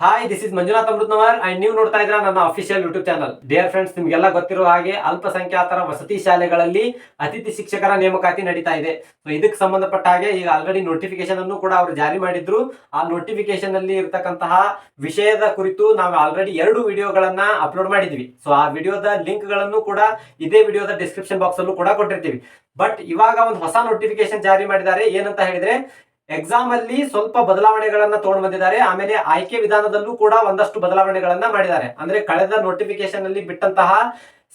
Hi this is Manjunath Amrutnavar and ನೀವು ನೋಡ್ತಾ ಇದ್ರ ನನ್ನ official YouTube channel dear friends ನಿಮ್ಗೆಲ್ಲ ಗೊತ್ತಿರೋ ಹಾಗೆ ಅಲ್ಪಸಂಖ್ಯಾತರ ವಸತಿ ಶಾಲೆಗಳಲ್ಲಿ ಅತಿಥಿ ಶಿಕ್ಷಕರ ನೇಮಕಾತಿ ನಡೀತಾ ಇದೆ. ಸೊ ಇದಕ್ಕೆ ಸಂಬಂಧಪಟ್ಟ ಹಾಗೆ ಈಗ ಆಲ್ರೆಡಿ ನೋಟಿಫಿಕೇಶನ್ ಅನ್ನು ಕೂಡ ಅವರು ಜಾರಿ ಮಾಡಿದ್ರು. ಆ ನೋಟಿಫಿಕೇಶನ್ ಅಲ್ಲಿ ಇರತಕ್ಕಂತಹ ವಿಷಯದ ಕುರಿತು ನಾವು ಆಲ್ರೆಡಿ ಎರಡು ವಿಡಿಯೋಗಳನ್ನ ಅಪ್ಲೋಡ್ ಮಾಡಿದ್ವಿ. ಸೊ ಆ ವಿಡಿಯೋದ ಲಿಂಕ್ಗಳನ್ನು ಕೂಡ ಇದೇ ವಿಡಿಯೋದ ಡಿಸ್ಕ್ರಿಪ್ಷನ್ ಬಾಕ್ಸ್ ಅಲ್ಲೂ ಕೂಡ ಕೊಟ್ಟಿರ್ತೀವಿ. ಬಟ್ ಇವಾಗ ಒಂದು ಹೊಸ ನೋಟಿಫಿಕೇಶನ್ ಜಾರಿ ಮಾಡಿದ್ದಾರೆ. ಏನಂತ ಹೇಳಿದ್ರೆ ಎಕ್ಸಾಮ್ ಅಲ್ಲಿ ಸ್ವಲ್ಪ ಬದಲಾವಣೆಗಳನ್ನ ತಗೊಂಡು ಬಂದಿದ್ದಾರೆ. ಆಮೇಲೆ ಆಯ್ಕೆ ವಿಧಾನದಲ್ಲೂ ಕೂಡ ಒಂದಷ್ಟು ಬದಲಾವಣೆಗಳನ್ನ ಮಾಡಿದ್ದಾರೆ. ಅಂದ್ರೆ ಕಳೆದ ನೋಟಿಫಿಕೇಶನ್ ಅಲ್ಲಿ ಬಿಟ್ಟಂತಹ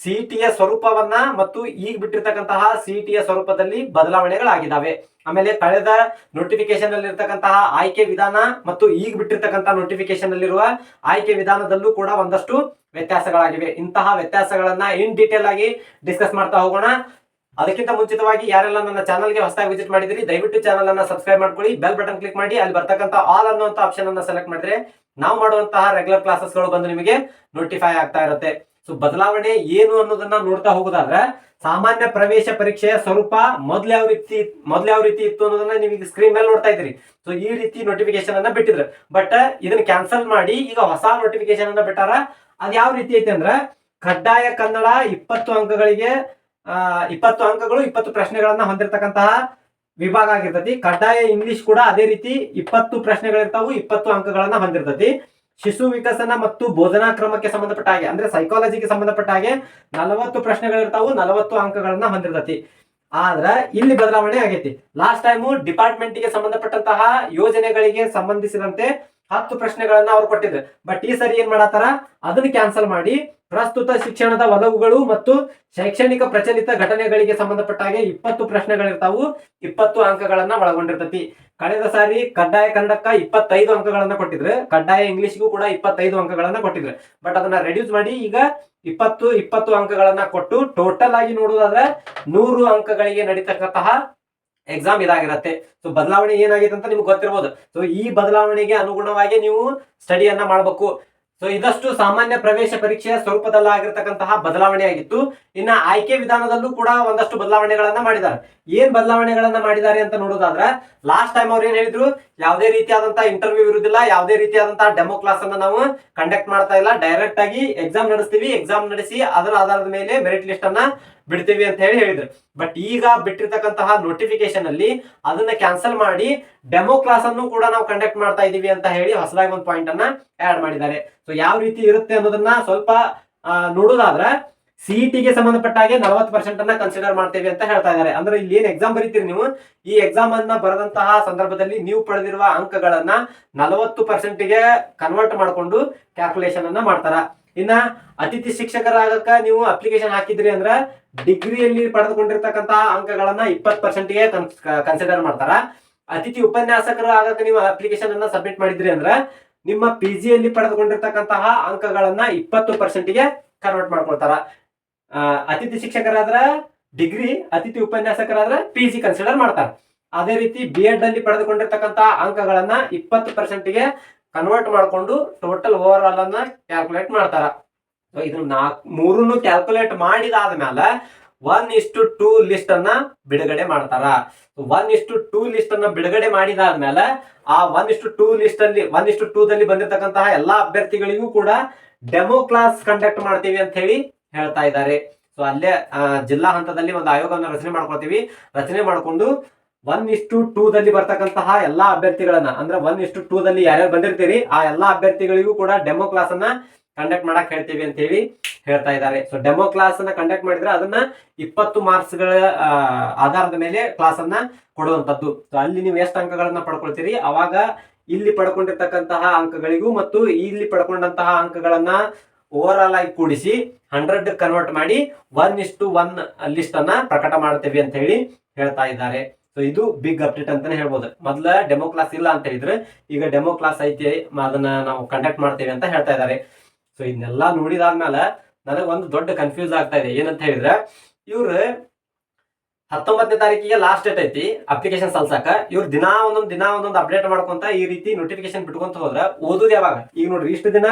ಸಿಇಟಿಯ ಸ್ವರೂಪವನ್ನ ಮತ್ತು ಈಗ ಬಿಟ್ಟಿರ್ತಕ್ಕಂತಹ ಸಿಇಟಿಯ ಸ್ವರೂಪದಲ್ಲಿ ಬದಲಾವಣೆಗಳಾಗಿದ್ದಾವೆ. ಆಮೇಲೆ ಕಳೆದ ನೋಟಿಫಿಕೇಶನ್ ಅಲ್ಲಿ ಇರ್ತಕ್ಕಂತಹ ಆಯ್ಕೆ ವಿಧಾನ ಮತ್ತು ಈಗ ಬಿಟ್ಟಿರ್ತಕ್ಕಂತಹ ನೋಟಿಫಿಕೇಶನ್ ಅಲ್ಲಿರುವ ಆಯ್ಕೆ ವಿಧಾನದಲ್ಲೂ ಕೂಡ ಒಂದಷ್ಟು ವ್ಯತ್ಯಾಸಗಳಾಗಿವೆ. ಇಂತಹ ವ್ಯತ್ಯಾಸಗಳನ್ನ ಇನ್ ಡೀಟೇಲ್ ಆಗಿ ಡಿಸ್ಕಸ್ ಮಾಡ್ತಾ ಹೋಗೋಣ. ಅದಕ್ಕಿಂತ ಮುಂಚಿತವಾಗಿ ಯಾರೆಲ್ಲ ನನ್ನ ಚಾನಲ್ಗೆ ಹೊಸದಾಗಿ ವಿಸಿಟ್ ಮಾಡಿದಿರಿ ದಯವಿಟ್ಟು ಚಾನಲ್ ಅನ್ನ ಸಬ್ಸ್ಕ್ರೈಬ್ ಮಾಡ್ಕೊಳ್ಳಿ, ಬೆಲ್ ಬಟನ್ ಕ್ಲಿಕ್ ಮಾಡಿ, ಅಲ್ಲಿ ಬರ್ತಕ್ಕಂಥ ಆಲ್ ಅನ್ನುವಂತ ಆಪ್ಷನ್ ಅನ್ನ ಸೆಲೆಕ್ಟ್ ಮಾಡಿದ್ರೆ ನಾವು ಮಾಡುವಂತಹ ರೆಗ್ಯುಲರ್ ಕ್ಲಾಸಸ್ಗಳು ಬಂದು ನಿಮಗೆ ನೋಟಿಫೈ ಆಗ್ತಾ ಇರುತ್ತೆ. ಸೊ ಬದಲಾವಣೆ ಏನು ಅನ್ನೋದನ್ನ ನೋಡ್ತಾ ಹೋಗೋದಾದ್ರೆ, ಸಾಮಾನ್ಯ ಪ್ರವೇಶ ಪರೀಕ್ಷೆಯ ಸ್ವರೂಪ ಮೊದ್ಲು ಯಾವ ರೀತಿ, ಮೊದ್ಲು ಯಾವ ರೀತಿ ಇತ್ತು ಅನ್ನೋದನ್ನ ನೀವು ಸ್ಕ್ರೀನ್ ಮೇಲೆ ನೋಡ್ತಾ ಇದ್ರಿ ಸೊ ಈ ರೀತಿ ನೋಟಿಫಿಕೇಶನ್ ಅನ್ನ ಬಿಟ್ಟಿದ್ರು. ಬಟ್ ಇದನ್ನ ಕ್ಯಾನ್ಸಲ್ ಮಾಡಿ ಈಗ ಹೊಸ ನೋಟಿಫಿಕೇಶನ್ ಅನ್ನ ಬಿಟ್ಟಾರ, ಅದ್ ಯಾವ ರೀತಿ ಐತೆ ಅಂದ್ರೆ, ಕಡ್ಡಾಯ ಕನ್ನಡ ಇಪ್ಪತ್ತು ಅಂಕಗಳಿಗೆ ಇಪ್ಪತ್ತು ಅಂಕಗಳು, ಇಪ್ಪತ್ತು ಪ್ರಶ್ನೆಗಳನ್ನ ಹೊಂದಿರತಕ್ಕಂತಹ ವಿಭಾಗ ಆಗಿರ್ತತಿ. ಕಡ್ಡಾಯ ಇಂಗ್ಲಿಷ್ ಕೂಡ ಅದೇ ರೀತಿ ಇಪ್ಪತ್ತು ಪ್ರಶ್ನೆಗಳಿರ್ತಾವು, ಇಪ್ಪತ್ತು ಅಂಕಗಳನ್ನ ಹೊಂದಿರ್ತತಿ. ಶಿಶು ವಿಕಸನ ಮತ್ತು ಬೋಧನಾ ಕ್ರಮಕ್ಕೆ ಸಂಬಂಧಪಟ್ಟ ಹಾಗೆ, ಅಂದ್ರೆ ಸೈಕಾಲಜಿಗೆ ಸಂಬಂಧಪಟ್ಟ ಹಾಗೆ ನಲವತ್ತು ಪ್ರಶ್ನೆಗಳಿರ್ತಾವು, ನಲವತ್ತು ಅಂಕಗಳನ್ನ ಹೊಂದಿರ್ತತಿ. ಆದ್ರ ಇಲ್ಲಿ ಬದಲಾವಣೆ ಆಗೈತಿ. ಲಾಸ್ಟ್ ಟೈಮು ಡಿಪಾರ್ಟ್ಮೆಂಟ್ಗೆ ಸಂಬಂಧಪಟ್ಟಂತಹ ಯೋಜನೆಗಳಿಗೆ ಸಂಬಂಧಿಸಿದಂತೆ ಹತ್ತು ಪ್ರಶ್ನೆಗಳನ್ನ ಅವ್ರು ಕೊಟ್ಟಿದ್ರು. ಬಟ್ ಈ ಸರಿ ಏನ್ ಮಾಡತ್ತಾರ? ಅದನ್ನ ಕ್ಯಾನ್ಸಲ್ ಮಾಡಿ ಪ್ರಸ್ತುತ ಶಿಕ್ಷಣದ ಒಲವುಗಳು ಮತ್ತು ಶೈಕ್ಷಣಿಕ ಪ್ರಚಲಿತ ಘಟನೆಗಳಿಗೆ ಸಂಬಂಧಪಟ್ಟ ಹಾಗೆ ಇಪ್ಪತ್ತು ಪ್ರಶ್ನೆಗಳಿರ್ತಾವು. ಇಪ್ಪತ್ತು ಅಂಕಗಳನ್ನ ಒಳಗೊಂಡಿರ್ತತಿ. ಕಳೆದ ಸಾರಿ ಕಡ್ಡಾಯ ಕನ್ನಡಕ್ಕ ಇಪ್ಪತ್ತೈದು ಅಂಕಗಳನ್ನ ಕೊಟ್ಟಿದ್ರು. ಕಡ್ಡಾಯ ಇಂಗ್ಲಿಷ್ಗೂ ಕೂಡ ಇಪ್ಪತ್ತೈದು ಅಂಕಗಳನ್ನ ಕೊಟ್ಟಿದ್ರು. ಬಟ್ ಅದನ್ನ ರೆಡ್ಯೂಸ್ ಮಾಡಿ ಈಗ ಇಪ್ಪತ್ತು ಇಪ್ಪತ್ತು ಅಂಕಗಳನ್ನ ಕೊಟ್ಟು ಟೋಟಲ್ ಆಗಿ ನೋಡುವುದಾದ್ರೆ ನೂರು ಅಂಕಗಳಿಗೆ ನಡೀತಕ್ಕಂತಹ ಎಕ್ಸಾಮ್ ಇದಾಗಿರತ್ತೆ. ಸೊ ಬದಲಾವಣೆ ಏನಾಗಿದೆ ಅಂತ ನಿಮ್ಗೆ ಗೊತ್ತಿರ್ಬೋದು. ಸೊ ಈ ಬದಲಾವಣೆಗೆ ಅನುಗುಣವಾಗಿ ನೀವು ಸ್ಟಡಿಯನ್ನ ಮಾಡಬೇಕು. ಸೊ ಇದಷ್ಟು ಸಾಮಾನ್ಯ ಪ್ರವೇಶ ಪರೀಕ್ಷೆಯ ಸ್ವರೂಪದಲ್ಲಾಗಿರ್ತಕ್ಕಂತಹ ಬದಲಾವಣೆ ಆಗಿತ್ತು ಇನ್ನ ಆಯ್ಕೆ ವಿಧಾನದಲ್ಲೂ ಕೂಡ ಒಂದಷ್ಟು ಬದಲಾವಣೆಗಳನ್ನ ಮಾಡಿದ್ದಾರೆ. ಏನ್ ಬದಲಾವಣೆಗಳನ್ನ ಮಾಡಿದ್ದಾರೆ ಅಂತ ನೋಡೋದಾದ್ರೆ ಲಾಸ್ಟ್ ಟೈಮ್ ಅವ್ರು ಏನ್ ಹೇಳಿದ್ರು, ಯಾವುದೇ ರೀತಿಯಾದಂತಹ ಇಂಟರ್ವ್ಯೂ ಇರುವುದಿಲ್ಲ ಯಾವುದೇ ರೀತಿಯಾದಂತಹ ಡೆಮೋ ಕ್ಲಾಸ್ ಅನ್ನ ನಾವು ಕಂಡಕ್ಟ್ ಮಾಡ್ತಾ ಇಲ್ಲ. ಡೈರೆಕ್ಟ್ ಆಗಿ ಎಕ್ಸಾಮ್ ನಡೆಸ್ತೀವಿ ಎಕ್ಸಾಮ್ ನಡೆಸಿ ಅದರ ಆಧಾರದ ಮೇಲೆ ಮೆರಿಟ್ ಲಿಸ್ಟ್ ಅನ್ನ ಬಿಡ್ತೀವಿ ಅಂತ ಹೇಳಿ ಹೇಳಿದ್ರು. ಬಟ್ ಈಗ ಬಿಟ್ಟಿರ್ತಕ್ಕಂತಹ ನೋಟಿಫಿಕೇಶನ್ ಅಲ್ಲಿ ಅದನ್ನ ಕ್ಯಾನ್ಸಲ್ ಮಾಡಿ ಡೆಮೋ ಕ್ಲಾಸ್ ಅನ್ನು ಕೂಡ ನಾವು ಕಂಡಕ್ಟ್ ಮಾಡ್ತಾ ಇದೀವಿ ಅಂತ ಹೇಳಿ ಹೊಸದಾಗಿ ಒಂದು ಪಾಯಿಂಟ್ ಅನ್ನ ಆಡ್ ಮಾಡಿದ್ದಾರೆ. ಸೊ ಯಾವ ರೀತಿ ಇರುತ್ತೆ ಅನ್ನೋದನ್ನ ಸ್ವಲ್ಪ ನೋಡೋದಾದ್ರೆ ಸಿಇಟಿಗೆ ಸಂಬಂಧಪಟ್ಟ ಹಾಗೆ ನಲವತ್ತು ಪರ್ಸೆಂಟ್ ಅನ್ನ ಕನ್ಸಿಡರ್ ಮಾಡ್ತೇವೆ ಅಂತ ಹೇಳ್ತಾ ಇದ್ದಾರೆ. ಅಂದ್ರೆ ಇಲ್ಲಿ ಏನ್ ಎಕ್ಸಾಮ್ ಬರೀತೀರಿ ನೀವು? ಈ ಎಕ್ಸಾಮ್ ಅನ್ನ ಬರೆದಂತಹ ಸಂದರ್ಭದಲ್ಲಿ ನೀವು ಪಡೆದಿರುವ ಅಂಕಗಳನ್ನ ನಲವತ್ತು ಪರ್ಸೆಂಟ್ಗೆ ಕನ್ವರ್ಟ್ ಮಾಡಿಕೊಂಡು ಕ್ಯಾಲ್ಕುಲೇಷನ್ ಅನ್ನ ಮಾಡ್ತಾರ? ಇನ್ನ ಅತಿಥಿ ಶಿಕ್ಷಕರಾಗಕ್ಕ ನೀವು ಅಪ್ಲಿಕೇಶನ್ ಹಾಕಿದ್ರಿ ಅಂದ್ರ ಡಿಗ್ರಿಯಲ್ಲಿ ಪಡೆದುಕೊಂಡಿರ್ತಕ್ಕಂತಹ ಅಂಕಗಳನ್ನ ಇಪ್ಪತ್ತು ಪರ್ಸೆಂಟ್ಗೆ ಕನ್ಸಿಡರ್ ಮಾಡ್ತಾರ. ಅತಿಥಿ ಉಪನ್ಯಾಸಕರು ಆಗಕ ನೀವು ಅಪ್ಲಿಕೇಶನ್ ಅನ್ನ ಸಬ್ಮಿಟ್ ಮಾಡಿದ್ರಿ ಅಂದ್ರ ನಿಮ್ಮ ಪಿ ಜಿಯಲ್ಲಿ ಪಡೆದುಕೊಂಡಿರ್ತಕ್ಕಂತಹ ಅಂಕಗಳನ್ನ ಇಪ್ಪತ್ತು ಪರ್ಸೆಂಟ್ಗೆ ಕನ್ವರ್ಟ್ ಮಾಡ್ಕೊಳ್ತಾರ. ಅತಿಥಿ ಶಿಕ್ಷಕರಾದ್ರ ಡಿಗ್ರಿ, ಅತಿಥಿ ಉಪನ್ಯಾಸಕರಾದ್ರೆ ಪಿ ಜಿ ಕನ್ಸಿಡರ್ ಮಾಡ್ತಾರ. ಅದೇ ರೀತಿ ಬಿ ಎಡ್ ಅಲ್ಲಿ ಪಡೆದುಕೊಂಡಿರ್ತಕ್ಕಂತಹ ಅಂಕಗಳನ್ನ ಇಪ್ಪತ್ತು ಪರ್ಸೆಂಟ್ಗೆ ಕನ್ವರ್ಟ್ ಮಾಡಿಕೊಂಡು ಟೋಟಲ್ ಓವರ್ ಆಲ್ ಅನ್ನ ಕ್ಯಾಲ್ಕುಲೇಟ್ ಮಾಡ್ತಾರ. ಇದನ್ನ ನಾಲ್ಕು ಮೂರನ್ನು ಕ್ಯಾಲ್ಕುಲೇಟ್ ಮಾಡಿದಾದ್ಮೇಲೆ ಒನ್ ಇಷ್ಟು ಟೂ ಲಿಸ್ಟ್ ಅನ್ನ ಬಿಡುಗಡೆ ಮಾಡ್ತಾರ. ಒನ್ ಇಷ್ಟು ಟೂ ಲಿಸ್ಟ್ ಅನ್ನ ಬಿಡುಗಡೆ ಮಾಡಿದಾದ್ಮೇಲೆ ಆ ಒನ್ ಇಷ್ಟು ಟೂ ಲಿಸ್ಟ್ ಅಲ್ಲಿ ಒನ್ ಇಷ್ಟು ಟೂ ದಲ್ಲಿ ಬಂದಿರತಕ್ಕಂತಹ ಎಲ್ಲಾ ಅಭ್ಯರ್ಥಿಗಳಿಗೂ ಕೂಡ ಡೆಮೋ ಕ್ಲಾಸ್ ಕಂಡಕ್ಟ್ ಮಾಡ್ತೀವಿ ಅಂತ ಹೇಳಿ ಹೇಳ್ತಾ ಇದ್ದಾರೆ. ಸೊ ಅಲ್ಲೇ ಜಿಲ್ಲಾ ಹಂತದಲ್ಲಿ ಒಂದು ಆಯೋಗವನ್ನು ರಚನೆ ಮಾಡ್ಕೊಳ್ತೀವಿ. ರಚನೆ ಮಾಡಿಕೊಂಡು ಒನ್ ಇಷ್ಟು ಟೂ ದಲ್ಲಿ ಬರ್ತಕ್ಕಂತಹ ಎಲ್ಲಾ ಅಭ್ಯರ್ಥಿಗಳನ್ನ, ಅಂದ್ರೆ ಒನ್ ಇಷ್ಟು ಟೂ ದಲ್ಲಿ ಯಾರ್ಯಾರು ಬಂದಿರ್ತೀರಿ, ಆ ಎಲ್ಲಾ ಅಭ್ಯರ್ಥಿಗಳಿಗೂ ಕೂಡ ಡೆಮೋ ಕ್ಲಾಸ್ ಅನ್ನ ಕಂಡಕ್ಟ್ ಮಾಡಕ್ ಹೇಳ್ತೀವಿ ಅಂತ ಹೇಳಿ ಹೇಳ್ತಾ ಇದ್ದಾರೆ. ಸೊ ಡೆಮೋ ಕ್ಲಾಸ್ ಅನ್ನ ಕಂಡಕ್ಟ್ ಮಾಡಿದ್ರೆ ಅದನ್ನ ಇಪ್ಪತ್ತು ಮಾರ್ಕ್ಸ್ಗಳ ಆಧಾರದ ಮೇಲೆ ಕ್ಲಾಸ್ ಅನ್ನ ಕೊಡುವಂತದ್ದು ಸೊ ಅಲ್ಲಿ ನೀವು ಎಷ್ಟು ಅಂಕಗಳನ್ನ ಪಡ್ಕೊಳ್ತೀರಿ? ಅವಾಗ ಇಲ್ಲಿ ಪಡ್ಕೊಂಡಿರ್ತಕ್ಕಂತಹ ಅಂಕಗಳಿಗೂ ಮತ್ತು ಇಲ್ಲಿ ಪಡ್ಕೊಂಡಂತಹ ಅಂಕಗಳನ್ನ ಓವರ್ ಆಲ್ ಆಗಿ ಕೂಡಿಸಿ ಹಂಡ್ರೆಡ್ ಕನ್ವರ್ಟ್ ಮಾಡಿ ಒನ್ ಇಷ್ಟು ಒನ್ ಲಿಸ್ಟ್ ಅನ್ನ ಪ್ರಕಟ ಮಾಡ್ತೇವೆ ಅಂತ ಹೇಳಿ ಹೇಳ್ತಾ ಇದ್ದಾರೆ. ಸೊ ಇದು ಬಿಗ್ ಅಪ್ಡೇಟ್ ಅಂತಾನೆ ಹೇಳ್ಬೋದು. ಮೊದ್ಲ ಡೆಮೋ ಕ್ಲಾಸ್ ಇಲ್ಲ ಅಂತ ಹೇಳಿದ್ರೆ ಈಗ ಡೆಮೋ ಕ್ಲಾಸ್ ಐತಿ, ಅದನ್ನ ನಾವು ಕಂಡಕ್ಟ್ ಮಾಡ್ತೇವೆ ಅಂತ ಹೇಳ್ತಾ ಇದ್ದಾರೆ. ಸೊ ಇದನ್ನೆಲ್ಲ ನೋಡಿದಾದ್ಮೇಲೆ ನನಗೆ ಒಂದು ದೊಡ್ಡ ಕನ್ಫ್ಯೂಸ್ ಆಗ್ತಾ ಇದೆ. ಏನಂತ ಹೇಳಿದ್ರೆ, ಇವ್ರು ಹತ್ತೊಂಬತ್ತನೇ ತಾರೀಕಿಗೆ ಲಾಸ್ಟ್ ಡೇಟ್ ಐತಿ ಅಪ್ಲಿಕೇಶನ್ ಸಲ್ಸಾಕ. ಇವ್ರು ದಿನಾ ಒಂದೊಂದು ದಿನಾ ಒಂದೊಂದು ಅಪ್ಡೇಟ್ ಮಾಡ್ಕೊಂತ ಈ ರೀತಿ ನೋಟಿಫಿಕೇಶನ್ ಬಿಟ್ಕೊಂತ ಹೋದ್ರ ಓದುದು ಯಾವಾಗ? ಈಗ ನೋಡ್ರಿ, ಇಷ್ಟು ದಿನ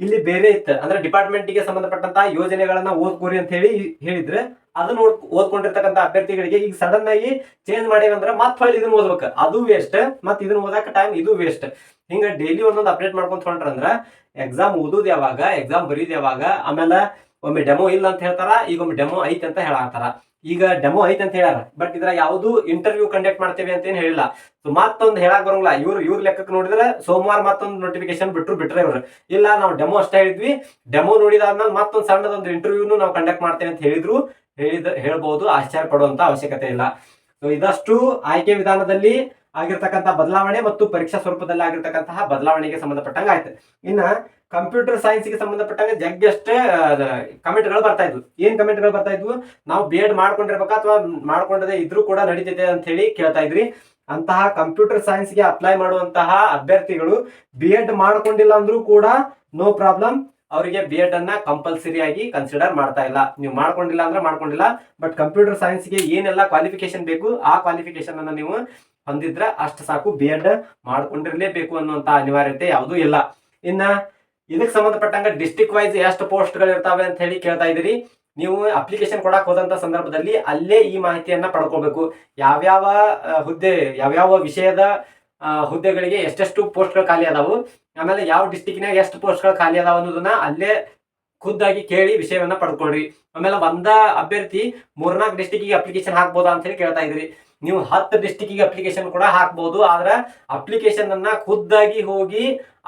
ಇಲ್ಲಿ ಬೇರೆ ಇತ್ತು. ಅಂದ್ರೆ ಡಿಪಾರ್ಟ್ಮೆಂಟ್ಗೆ ಸಂಬಂಧಪಟ್ಟಂತ ಯೋಜನೆಗಳನ್ನ ಓದ್ಕೋರಿ ಅಂತ ಹೇಳಿ ಹೇಳಿದ್ರೆ ಅದನ್ನ ಓದ್ ಓದ್ಕೊಂಡಿರ್ತಕ್ಕಂಥ ಅಭ್ಯರ್ಥಿಗಳಿಗೆ ಈಗ ಸಡನ್ ಆಗಿ ಚೇಂಜ್ ಮಾಡಿ ಅಂದ್ರೆ ಮತ್ತೆ ಹೊಳ್ಳಿ ಇದನ್ನ ಓದ್ಬೇಕು. ಅದು ವೇಸ್ಟ್ ಮತ್ತೆ ಇದನ್ನ ಓದಕ್ಕೆ ಟೈಮ್ ಇದು ವೇಸ್ಟ್ ಹಿಂಗ ಡೈಲಿ ಒಂದೊಂದು ಅಪ್ಡೇಟ್ ಮಾಡ್ಕೊಂತ ಹೊಂಟ್ರಂದ್ರ ಎಕ್ಸಾಮ್ ಓದೋದು ಯಾವಾಗ ಎಕ್ಸಾಮ್ ಬರೀದ್ ಯಾವಾಗ, ಆಮೇಲೆ ಒಮ್ಮೆ ಡೆಮೋ ಇಲ್ಲ ಅಂತ ಹೇಳ್ತಾರ, ಈಗ ಒಮ್ಮೆ ಡೆಮೋ ಐತೆ ಅಂತ ಹೇಳತ್ತಾರ ಈಗ ಡೆಮೋ ಐತೆ ಅಂತ ಹೇಳ್ಯಾರ. ಬಟ್ ಇದ್ರ ಯಾವುದು ಇಂಟರ್ವ್ಯೂ ಕಂಡಕ್ಟ್ ಮಾಡ್ತೇವೆ ಅಂತ ಏನ್ ಹೇಳಿಲ್ಲ. ಸೊ ಮತ್ತೊಂದು ಹೇಳಕ್ ಬರಂಗಿಲ್ಲ. ಇವ್ರು, ಇವ್ರ ಲೆಕ್ಕಕ್ಕೆ ನೋಡಿದ್ರೆ ಸೋಮವಾರ ಮತ್ತೊಂದು ನೋಟಿಫಿಕೇಶನ್ ಬಿಟ್ರು ಬಿಟ್ರೆ ಇವ್ರು. ಇಲ್ಲ, ನಾವು ಡೆಮೋ ಅಷ್ಟೇ ಹೇಳಿದ್ವಿ. ಡೆಮೋ ನೋಡಿದಾದ್ಮೇಲೆ ಮತ್ತೊಂದು ಸಣ್ಣದೊಂದು ಇಂಟರ್ವ್ಯೂನು ನಾವು ಕಂಡಕ್ಟ್ ಮಾಡ್ತೇವೆ ಅಂತ ಹೇಳಿದ್ರು. ಹೇಳಿದ, ಹೇಳ್ಬೋದು. ಆಶ್ಚರ್ಯ ಪಡುವಂತ ಅವಶ್ಯಕತೆ ಇಲ್ಲ. ಸೊ ಇದಷ್ಟು ಆಯ್ಕೆ ವಿಧಾನದಲ್ಲಿ ಆಗಿರ್ತಕ್ಕಂಥ ಬದಲಾವಣೆ ಮತ್ತು ಪರೀಕ್ಷಾ ಸ್ವರೂಪದಲ್ಲಿ ಆಗಿರ್ತಕ್ಕಂತಹ ಬದಲಾವಣೆಗೆ ಸಂಬಂಧಪಟ್ಟಂಗೆ ಆಯ್ತು. ಇನ್ನ ಕಂಪ್ಯೂಟರ್ ಸೈನ್ಸ್ಗೆ ಸಂಬಂಧಪಟ್ಟಂಗೆ ಜಗ್ಗಷ್ಟೇ ಕಮೆಂಟ್ಗಳು ಬರ್ತಾ ಇದ್ವು. ಏನ್ ಕಮೆಂಟ್ಗಳು ಬರ್ತಾ ಇದ್ವು? ನಾವು ಬಿ ಎಡ್ ಮಾಡ್ಕೊಂಡಿರ್ಬೇಕಾ ಅಥವಾ ಮಾಡ್ಕೊಂಡದೆ ಇದ್ರೂ ಕೂಡ ನಡೀತಿದೆ ಅಂತ ಹೇಳಿ ಕೇಳ್ತಾ ಇದ್ರಿ. ಅಂತಹ ಕಂಪ್ಯೂಟರ್ ಸೈನ್ಸ್ಗೆ ಅಪ್ಲೈ ಮಾಡುವಂತಹ ಅಭ್ಯರ್ಥಿಗಳು ಬಿ ಎಡ್ ಮಾಡ್ಕೊಂಡಿಲ್ಲ ಅಂದ್ರೂ ಕೂಡ ನೋ ಪ್ರಾಬ್ಲಮ್. ಅವರಿಗೆ ಬಿ ಎಡ್ ಅನ್ನ ಕಂಪಲ್ಸರಿ ಆಗಿ ಕನ್ಸಿಡರ್ ಮಾಡ್ತಾ ಇಲ್ಲ. ನೀವು ಮಾಡ್ಕೊಂಡಿಲ್ಲ ಅಂದ್ರೆ ಮಾಡ್ಕೊಂಡಿಲ್ಲ. ಬಟ್ ಕಂಪ್ಯೂಟರ್ ಸೈನ್ಸ್ಗೆ ಏನೆಲ್ಲ ಕ್ವಾಲಿಫಿಕೇಶನ್ ಬೇಕು ಆ ಕ್ವಾಲಿಫಿಕೇಶನ್ ಅನ್ನ ನೀವು ಹೊಂದಿದ್ರೆ ಅಷ್ಟು ಸಾಕು ಬಿ ಎಡ್ ಮಾಡ್ಕೊಂಡಿರ್ಲೇಬೇಕು ಅನ್ನುವಂತ ಅನಿವಾರ್ಯತೆ ಯಾವುದೂ ಇಲ್ಲ. ಇನ್ನ ಇದಕ್ಕೆ ಸಂಬಂಧಪಟ್ಟಂಗ ಡಿಸ್ಟಿಕ್ ವೈಸ್ ಎಷ್ಟು ಪೋಸ್ಟ್ಗಳು ಇರ್ತಾವೆ ಅಂತ ಹೇಳಿ ಕೇಳ್ತಾ ಇದ್ದೀರಿ. ನೀವು ಅಪ್ಲಿಕೇಶನ್ ಕೊಡಕ್ ಹೋದಂತ ಸಂದರ್ಭದಲ್ಲಿ ಅಲ್ಲೇ ಈ ಮಾಹಿತಿಯನ್ನ ಪಡ್ಕೋಬೇಕು. ಯಾವ್ಯಾವ ಹುದ್ದೆ, ಯಾವ್ಯಾವ ವಿಷಯದ ಹುದ್ದೆಗಳಿಗೆ ಎಷ್ಟೆಷ್ಟು ಪೋಸ್ಟ್ಗಳು ಖಾಲಿ ಅದಾವು, ಆಮೇಲೆ ಯಾವ ಡಿಸ್ಟಿಕ್ನಾಗ ಎಷ್ಟು ಪೋಸ್ಟ್ಗಳು ಖಾಲಿ ಅದಾವ ಅನ್ನೋದನ್ನ ಅಲ್ಲೇ ಖುದ್ದಾಗಿ ಕೇಳಿ ವಿಷಯವನ್ನ ಪಡ್ಕೊಳ್ರಿ. ಆಮೇಲೆ ಒಂದ ಅಭ್ಯರ್ಥಿ ಮೂರ್ನಾಲ್ಕು ಡಿಸ್ಟಿಕ್ಗೆ ಅಪ್ಲಿಕೇಶನ್ ಹಾಕ್ಬೋದಾ ಅಂತ ಹೇಳಿ ಕೇಳ್ತಾ ಇದ್ರಿ ನೀವು ಹತ್ತು ಡಿಸ್ಟಿಕ್ಗೆ ಅಪ್ಲಿಕೇಶನ್ ಕೂಡ ಹಾಕ್ಬೋದು. ಆದ್ರೆ ಅಪ್ಲಿಕೇಶನ್ ಅನ್ನ ಖುದ್ದಾಗಿ ಹೋಗಿ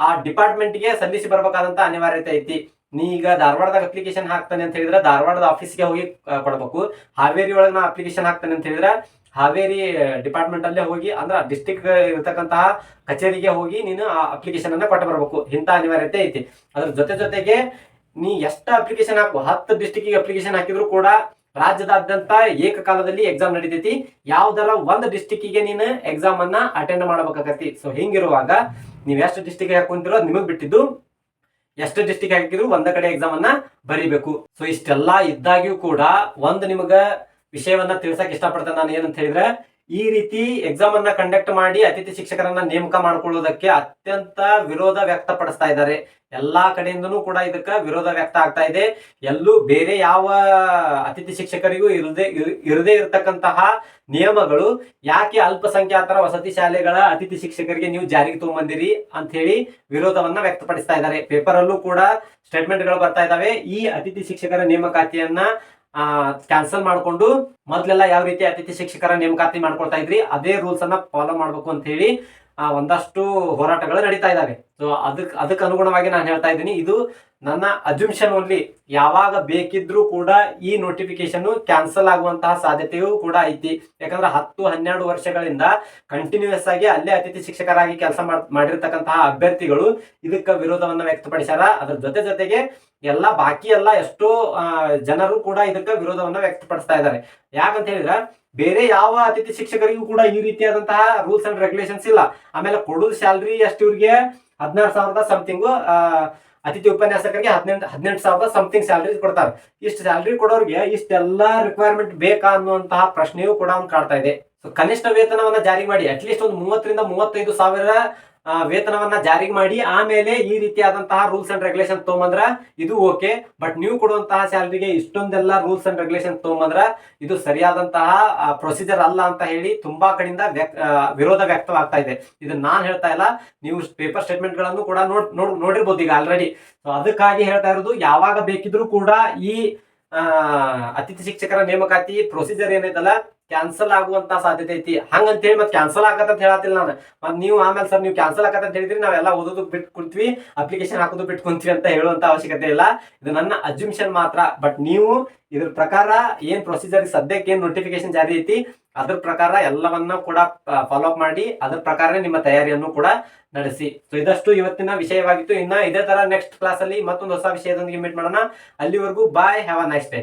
ಆ ಡಿಪಾರ್ಟ್ಮೆಂಟ್ಗೆ ಸಲ್ಲಿಸಿ ಬರಬೇಕಾದಂತ ಅನಿವಾರ್ಯತೆ ಐತಿ. ನೀ ಈಗ ಧಾರವಾಡದಾಗ ಅಪ್ಲಿಕೇಶನ್ ಹಾಕ್ತಾನೆ ಅಂತ ಹೇಳಿದ್ರೆ ಧಾರವಾಡದ ಆಫೀಸ್ಗೆ ಹೋಗಿ ಕೊಡಬೇಕು. ಹಾವೇರಿ ಒಳಗೆ ನಾ ಅಪ್ಲಿಕೇಶನ್ ಹಾಕ್ತಾನೆ ಅಂತ ಹೇಳಿದ್ರೆ ಹಾವೇರಿ ಡಿಪಾರ್ಟ್ಮೆಂಟ್ ಅಲ್ಲೇ ಹೋಗಿ, ಅಂದ್ರೆ ಡಿಸ್ಟಿಕ್ ಇರತಕ್ಕಂತಹ ಕಚೇರಿಗೆ ಹೋಗಿ ನೀನು ಆ ಅಪ್ಲಿಕೇಶನ್ ಅನ್ನ ಕೊಟ್ಟು ಬರಬೇಕು. ಇಂಥ ಅನಿವಾರ್ಯತೆ ಐತಿ. ಅದ್ರ ಜೊತೆ ಜೊತೆಗೆ ನೀ ಎಷ್ಟು ಅಪ್ಲಿಕೇಶನ್ ಹಾಕು ಹತ್ತು ಡಿಸ್ಟಿಕ್ಗೆ ಅಪ್ಲಿಕೇಶನ್ ಹಾಕಿದ್ರು ಕೂಡ ರಾಜ್ಯದಾದ್ಯಂತ ಏಕಕಾಲದಲ್ಲಿ ಎಕ್ಸಾಮ್ ನಡೀತೈತಿ. ಯಾವ್ದಾರ ಒಂದು ಡಿಸ್ಟಿಕ್ಕಿಗೆ ನೀನು ಎಕ್ಸಾಮ್ ಅನ್ನ ಅಟೆಂಡ್ ಮಾಡಬೇಕಾಗತ್ತಿ. ಸೊ ಹಿಂಗಿರುವಾಗ ನೀವು ಎಷ್ಟು ಡಿಸ್ಟಿಕ್ ಹಾಕೊಂತಿರೋ ಅದು ನಿಮಗ್ ಬಿಟ್ಟಿದ್ದು. ಎಷ್ಟು ಡಿಸ್ಟಿಕ್ ಹಾಕಿದ್ರು ಒಂದ ಕಡೆ ಎಕ್ಸಾಮ್ ಅನ್ನ ಬರಿಬೇಕು. ಸೊ ಇಷ್ಟೆಲ್ಲಾ ಇದ್ದಾಗ್ಯೂ ಕೂಡ ಒಂದ್ ನಿಮಗ ವಿಷಯವನ್ನ ತಿಳ್ಸಕ್ ಇಷ್ಟಪಡ್ತೇನೆ ನಾನು ಏನಂತ ಹೇಳಿದ್ರೆ ಈ ರೀತಿ ಎಕ್ಸಾಮ್ ಅನ್ನ ಕಂಡಕ್ಟ್ ಮಾಡಿ ಅತಿಥಿ ಶಿಕ್ಷಕರನ್ನ ನೇಮಕ ಮಾಡ್ಕೊಳ್ಳೋದಕ್ಕೆ ಅತ್ಯಂತ ವಿರೋಧ ವ್ಯಕ್ತಪಡಿಸ್ತಾ ಇದ್ದಾರೆ. ಎಲ್ಲಾ ಕಡೆಯಿಂದನೂ ಕೂಡ ಇದಕ್ಕ ವಿರೋಧ ವ್ಯಕ್ತ ಆಗ್ತಾ ಇದೆ. ಎಲ್ಲೂ ಬೇರೆ ಯಾವ ಅತಿಥಿ ಶಿಕ್ಷಕರಿಗೂ ಇರದೆ ಇರ್- ಇರದೇ ಇರತಕ್ಕಂತಹ ನಿಯಮಗಳು ಯಾಕೆ ಅಲ್ಪಸಂಖ್ಯಾತರ ವಸತಿ ಶಾಲೆಗಳ ಅತಿಥಿ ಶಿಕ್ಷಕರಿಗೆ ನೀವು ಜಾರಿಗೆ ತಗೊಂಬಂದಿರಿ ಅಂತ ಹೇಳಿ ವಿರೋಧವನ್ನ ವ್ಯಕ್ತಪಡಿಸ್ತಾ ಇದ್ದಾರೆ. ಪೇಪರ್ ಅಲ್ಲೂ ಕೂಡ ಸ್ಟೇಟ್ಮೆಂಟ್ಗಳು ಬರ್ತಾ ಇದಾವೆ ಈ ಅತಿಥಿ ಶಿಕ್ಷಕರ ನೇಮಕಾತಿಯನ್ನ ಕ್ಯಾನ್ಸಲ್ ಮಾಡಿಕೊಂಡು ಮೊದ್ಲೆಲ್ಲ ಯಾವ ರೀತಿ ಅತಿಥಿ ಶಿಕ್ಷಕರ ನೇಮಕಾತಿ ಮಾಡ್ಕೊಳ್ತಾ ಇದ್ರಿ, ಅದೇ ರೂಲ್ಸ್ ಅನ್ನ ಫಾಲೋ ಮಾಡ್ಬೇಕು ಅಂತ ಹೇಳಿ ಒಂದಷ್ಟು ಹೋರಾಟಗಳು ನಡೀತಾ ಇದ್ದಾವೆ ಸೊ ಅದಕ್ಕೆ ಅದಕ್ಕೆ ಅನುಗುಣವಾಗಿ ನಾನು ಹೇಳ್ತಾ ಇದ್ದೀನಿ, ಇದು ನನ್ನ ಅಜುಮ್ಷನ್ ಓನ್ಲಿ ಯಾವಾಗ ಬೇಕಿದ್ರೂ ಕೂಡ ಈ ನೋಟಿಫಿಕೇಶನ್ ಕ್ಯಾನ್ಸಲ್ ಆಗುವಂತಹ ಸಾಧ್ಯತೆಯೂ ಕೂಡ ಐತಿ. ಯಾಕಂದ್ರೆ ಹತ್ತು, ಹನ್ನೆರಡು ವರ್ಷಗಳಿಂದ ಕಂಟಿನ್ಯೂಸ್ ಆಗಿ ಅಲ್ಲೇ ಅತಿಥಿ ಶಿಕ್ಷಕರಾಗಿ ಕೆಲಸ ಮಾಡಿರ್ತಕ್ಕಂತಹ ಅಭ್ಯರ್ಥಿಗಳು ಇದಕ್ಕೆ ವಿರೋಧವನ್ನು ವ್ಯಕ್ತಪಡಿಸ್ಯಾರ. ಅದ್ರ ಜೊತೆ ಜೊತೆಗೆ ಎಲ್ಲ ಬಾಕಿ ಎಲ್ಲ ಎಷ್ಟೋ ಜನರು ಕೂಡ ಇದಕ್ಕೆ ವಿರೋಧವನ್ನು ವ್ಯಕ್ತಪಡಿಸ್ತಾ ಇದ್ದಾರೆ. ಯಾಕಂತ ಹೇಳಿದ್ರೆ ಬೇರೆ ಯಾವ ಅತಿಥಿ ಶಿಕ್ಷಕರಿಗೂ ಕೂಡ ಈ ರೀತಿಯಾದಂತಹ ರೂಲ್ಸ್ ಅಂಡ್ ರೆಗ್ಯುಲೇಷನ್ಸ್ ಇಲ್ಲ. ಆಮೇಲೆ ಕೊಡೋದು ಸ್ಯಾಲ್ರಿ ಎಷ್ಟು ಇವ್ರಿಗೆ? ಹದಿನಾರು ಸಾವಿರದ ಸಮಥಿಂಗು ಅತಿಥಿ ಉಪನ್ಯಾಸಕರಿಗೆ ಹದಿನೆಂಟು ಹದಿನೆಂಟು ಸಾವಿರದ ಸಮಥಿಂಗ್ ಸ್ಯಾಲ್ರಿ ಕೊಡ್ತಾರೆ. ಇಷ್ಟು ಸ್ಯಾಲ್ರಿ ಕೊಡೋರಿಗೆ ಇಷ್ಟೆಲ್ಲ ರಿಕ್ವೈರ್ಮೆಂಟ್ ಬೇಕಾ ಅನ್ನುವಂತಹ ಪ್ರಶ್ನೆಯೂ ಕೂಡ ಒಂದು ಕಾಡ್ತಾ ಇದೆ. ಸೊ ಕನಿಷ್ಠ ವೇತನವನ್ನ ಜಾರಿ ಮಾಡಿ ಅಟ್ಲೀಸ್ಟ್ ಒಂದು ಮೂವತ್ತರಿಂದ ಮೂವತ್ತೈದು ಸಾವಿರ ವೇತನವನ್ನ ಜಾರಿ ಮಾಡಿ, ಆಮೇಲೆ ಈ ರೀತಿಯಾದಂತಹ ರೂಲ್ಸ್ ಅಂಡ್ ರೆಗ್ಯುಲೇಷನ್ ತಗೊಂಬಂದ್ರ ಇದು ಓಕೆ ಬಟ್ ನೀವು ಕೊಡುವಂತಹ ಸ್ಯಾಲ್ರಿಗೆ ಇಷ್ಟೊಂದೆಲ್ಲ ರೂಲ್ಸ್ ಅಂಡ್ ರೆಗ್ಯುಲೇಷನ್ ತಗೊಂಬಂದ್ರ ಇದು ಸರಿಯಾದಂತಹ ಪ್ರೊಸೀಜರ್ ಅಲ್ಲ ಅಂತ ಹೇಳಿ ತುಂಬಾ ಕಡೆಯಿಂದ ವಿರೋಧ ವ್ಯಕ್ತವಾಗ್ತಾ ಇದೆ. ಇದನ್ನ ನಾನು ಹೇಳ್ತಾ ಇಲ್ಲ. ನೀವು ಪೇಪರ್ ಸ್ಟೇಟ್ಮೆಂಟ್ಗಳನ್ನು ಕೂಡ ನೋಡ್ ನೋಡ್, ನೋಡಿರ್ಬೋದು ಈಗ ಆಲ್ರೆಡಿ ಸೊ ಅದಕ್ಕಾಗಿ ಹೇಳ್ತಾ ಇರೋದು, ಯಾವಾಗ ಬೇಕಿದ್ರೂ ಕೂಡ ಈ ಅತಿಥಿ ಶಿಕ್ಷಕರ ನೇಮಕಾತಿ ಪ್ರೊಸೀಜರ್ ಏನೈತಲ್ಲ ಕ್ಯಾನ್ಸಲ್ ಆಗುವಂತ ಸಾಧ್ಯತೆ ಐತಿ. ಹಂಗಂತ ಹೇಳಿ ಮತ್ತೆ ಕ್ಯಾನ್ಸಲ್ ಆಗತ್ತ ಹೇಳತ್ತಿಲ್ಲ ನಾನು. ಮತ್ತೆ ನೀವು ಆಮೇಲೆ ಸರ್ ನೀವು ಕ್ಯಾನ್ಸಲ್ ಆಗತ್ತ ಅಂತ ಹೇಳಿದ್ರಿ ನಾವೆಲ್ಲ ಓದೋದು ಬಿಟ್ಟು ಕೊಡ್ತೀವಿ ಅಪ್ಲಿಕೇಶನ್ ಹಾಕೋದು ಬಿಟ್ಕೊಂತೀವಿ ಕುಂತ್ವಿ ಅಂತ ಹೇಳುವಂತ ಅವಶ್ಯಕತೆ ಇಲ್ಲ. ಇದು ನನ್ನ ಅಜ್ಯೂಮ್ಷನ್ ಮಾತ್ರ. ಬಟ್ ನೀವು ಇದ್ರ ಪ್ರಕಾರ ಏನ್ ಪ್ರೊಸೀಜರ್ ಸದ್ಯಕ್ಕೆ ಏನ್ ನೋಟಿಫಿಕೇಶನ್ ಜಾರಿ ಐತಿ, ಅದ್ರ ಪ್ರಕಾರ ಎಲ್ಲವನ್ನ ಕೂಡ ಫಾಲೋ ಅಪ್ ಮಾಡಿ, ಅದ್ರ ಪ್ರಕಾರ ನಿಮ್ಮ ತಯಾರಿಯನ್ನು ಕೂಡ ನಡೆಸಿ. ಸೊ ಇದಷ್ಟು ಇವತ್ತಿನ ವಿಷಯವಾಗಿತ್ತು. ಇನ್ನ ಇದೇ ತರ ನೆಕ್ಸ್ಟ್ ಕ್ಲಾಸ್ ಅಲ್ಲಿ ಮತ್ತೊಂದು ಹೊಸ ವಿಷಯದೊಂದಿಗೆ ಮೀಟ್ ಮಾಡೋಣ. ಅಲ್ಲಿವರೆಗೂ bye have a nice day